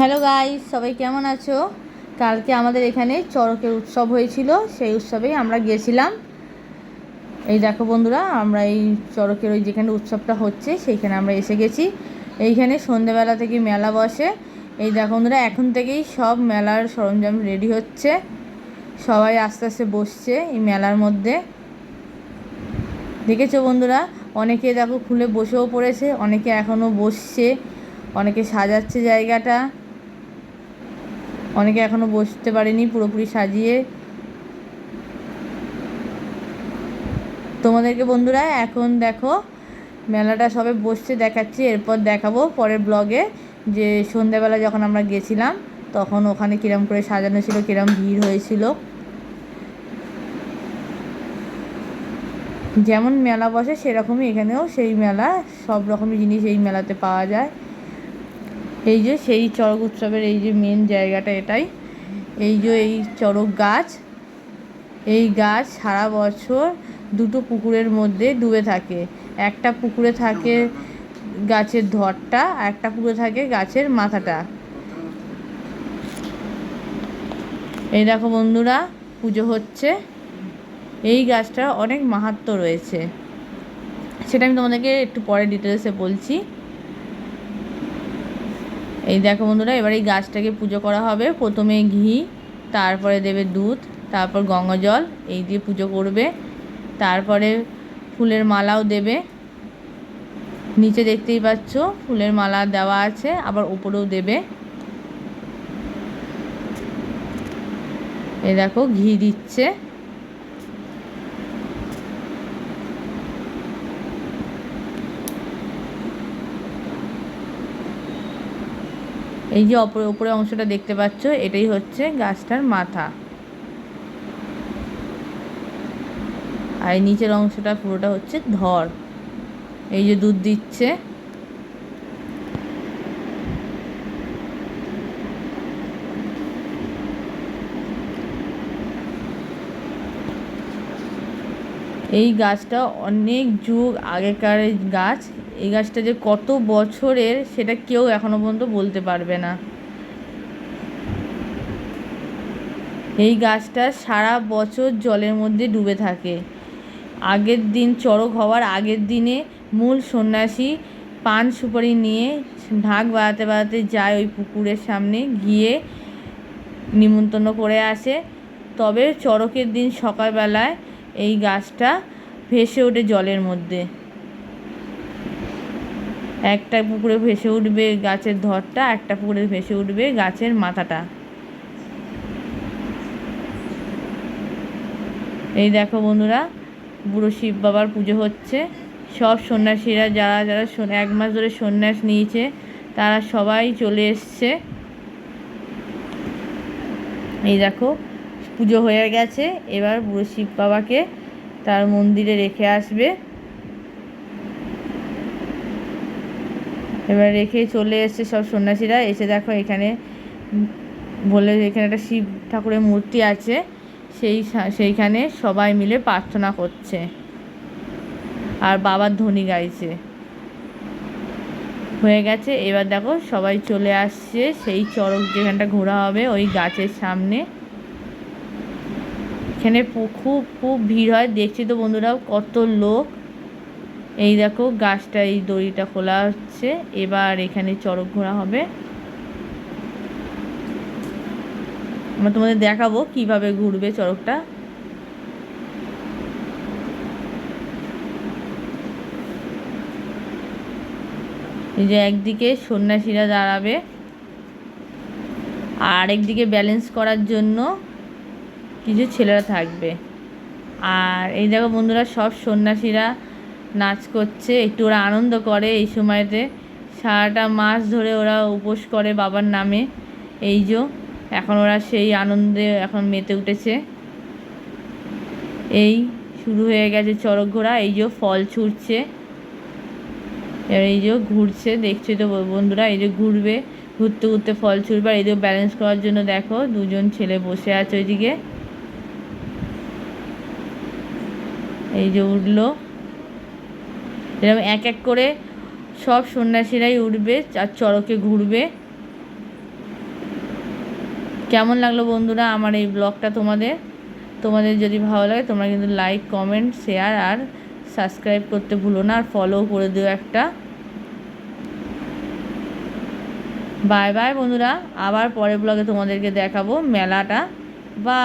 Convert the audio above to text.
Hello guys, সবাই কেমন আছো? কালকে আমাদের এখানে চড়কের উৎসব হয়েছিল, সেই উৎসবেই আমরা গিয়েছিলাম। এই দেখো বন্ধুরা, আমরা এই চড়কের ওই যেখানে উৎসবটা হচ্ছে, সেইখানে আমরা এসে গেছি। এইখানে সন্ধেবেলা থেকে মেলা বসে। এই দেখো বন্ধুরা, এখন থেকেই সব মেলার সরঞ্জাম রেডি হচ্ছে। সবাই আস্তে আস্তে বসছে এই মেলার মধ্যে। দেখেছ বন্ধুরা, অনেকে দেখো খুলে বসেও পড়েছে, অনেকে এখনও বসছে, অনেকে সাজাচ্ছে জায়গাটা। অনেকে এখনও বসতে পারেনি পুরোপুরি সাজিয়ে। তোমাদেরকে বন্ধুরা, এখন দেখো, মেলাটা সবে বসছে, দেখাচ্ছি, এরপর দেখাবো পরের ব্লগে যে সন্ধ্যাবেলা যখন আমরা গেছিলাম, তখন ওখানে কিরম করে সাজানো ছিল, কিরম ভিড় হয়েছিল। যেমন মেলা বসে, সেরকমই এখানেও সেই মেলা, সব রকমের জিনিস এই মেলাতে পাওয়া যায়। এই যে সেই চড়ক উৎসবের এই যে মেন জায়গাটা এটাই। এই যে এই চড়ক গাছ, এই গাছ সারা বছর দুটো পুকুরের মধ্যে ডুবে থাকে। একটা পুকুরে থাকে গাছের ধরটা একটা পুকুরে থাকে গাছের মাথাটা। এই দেখো বন্ধুরা, পুজো হচ্ছে। এই গাছটার অনেক মাহাত্ম্য রয়েছে। সেটা আমি তোমাদেরকে একটু পরে ডিটেলসে বলছি। এই দেখো বন্ধুরা, এবার এই গাছটাকে পুজো করা হবে। প্রথমে ঘি, তারপরে দেবে দুধ, তারপর গঙ্গা জল, এই দিয়ে পুজো করবে। তারপরে ফুলের মালাও দেবে। নিচে দেখতেই পাচ্ছ, ফুলের মালা দেওয়া আছে, আবার উপরেও দেবে। এই দেখো, ঘি দিচ্ছে। এই যে অপর উপরে অংশটা দেখতে পাচ্ছ, এটাই হচ্ছে গাছটার মাথা। আর নিচের অংশটা পুরোটা হচ্ছে ধর। এই যে দুধ দিচ্ছে। এই গাছটা অনেক যুগ আগেকার গাছ। এই গাছটা যে কত বছরের, সেটা কেউ এখনও পর্যন্ত বলতে পারবে না। এই গাছটা সারা বছর জলের মধ্যে ডুবে থাকে। আগের দিন চড়ক হওয়ার আগের দিনে মূল সন্ন্যাসী পান সুপারি নিয়ে ঢাক বাড়াতে বাড়াতে যায় ওই পুকুরের সামনে, গিয়ে নিমন্ত্রণ করে আসে। তবে চড়কের দিন সকালবেলায় এই গাছটা ভেসে ওঠে জলের মধ্যে। একটা পুকুরে ভেসে উঠবে গাছের ধরটা, একটা পুকুরে ভেসে উঠবে গাছের মাথাটা। এই দেখো বন্ধুরা, বুড়ো শিব বাবার পুজো হচ্ছে। সব সন্ন্যাসীরা, যারা যারা এক মাস ধরে সন্ন্যাস নিয়েছে, তারা সবাই চলে এসছে। এই দেখো পুজো হয়ে গেছে, এবার বুড়ো শিব বাবাকে তার মন্দিরে রেখে আসবে। এবার রেখে চলে এসছে সব সন্ন্যাসীরা, এসে দেখো এখানে বলে এখানে একটা শিব ঠাকুরের মূর্তি আছে, সেই সেইখানে সবাই মিলে প্রার্থনা করছে। আর বাবার ধ্বনি গাইছে। হয়ে গেছে, এবার দেখো সবাই চলে আসছে, সেই চড়ক যেখানটা ঘোরা হবে, ওই গাছের সামনে। এখানে খুব খুব ভিড় হয়। দেখছি তো বন্ধুরাও কত লোক। এই দেখো গাছটা, এই দড়িটা খোলা হচ্ছে। এবার এখানে চড়ক ঘোরা হবে। আমরা তোমাদের দেখাবো কীভাবে ঘুরবে চড়কটা। এই যে একদিকে সন্ন্যাসীরা দাঁড়াবে, আর একদিকে ব্যালেন্স করার জন্য কিছু ছেলেরা থাকবে। আর এই দেখো বন্ধুরা, সব সন্ন্যাসীরা নাচ করছে। একটু ওরা আনন্দ করে এই সময়তে। সারাটা মাস ধরে ওরা উপোস করে বাবার নামে। এই যে, এখন ওরা সেই আনন্দে এখন মেতে উঠেছে। এই শুরু হয়ে গেছে চড়ক ঘোড়া। এই যে ফল ছুটছে। এই যে ঘুরছে, দেখছ তো বন্ধুরা, এই যে ঘুরবে। ঘুরতে ঘুরতে ফল ছুটবে। আর এই যে ব্যালেন্স করার জন্য দেখো, দুজন ছেলে বসে আছে ওইদিকে। এই যে উঠল। এরকম এক এক করে সব সন্ন্যাসীরাই উঠবে আর চড়কে ঘুরবে। কেমন লাগল বন্ধুরা আমার এই ব্লগটা তোমাদের? তোমাদের যদি ভালো লাগে তোমরা কিন্তু লাইক কমেন্ট শেয়ার আর সাবস্ক্রাইব করতে ভুলো না আর ফলো করে দিও একটা। বাই বাই বন্ধুরা, আবার পরের ব্লগে তোমাদেরকে দেখাবো মেলাটা। বা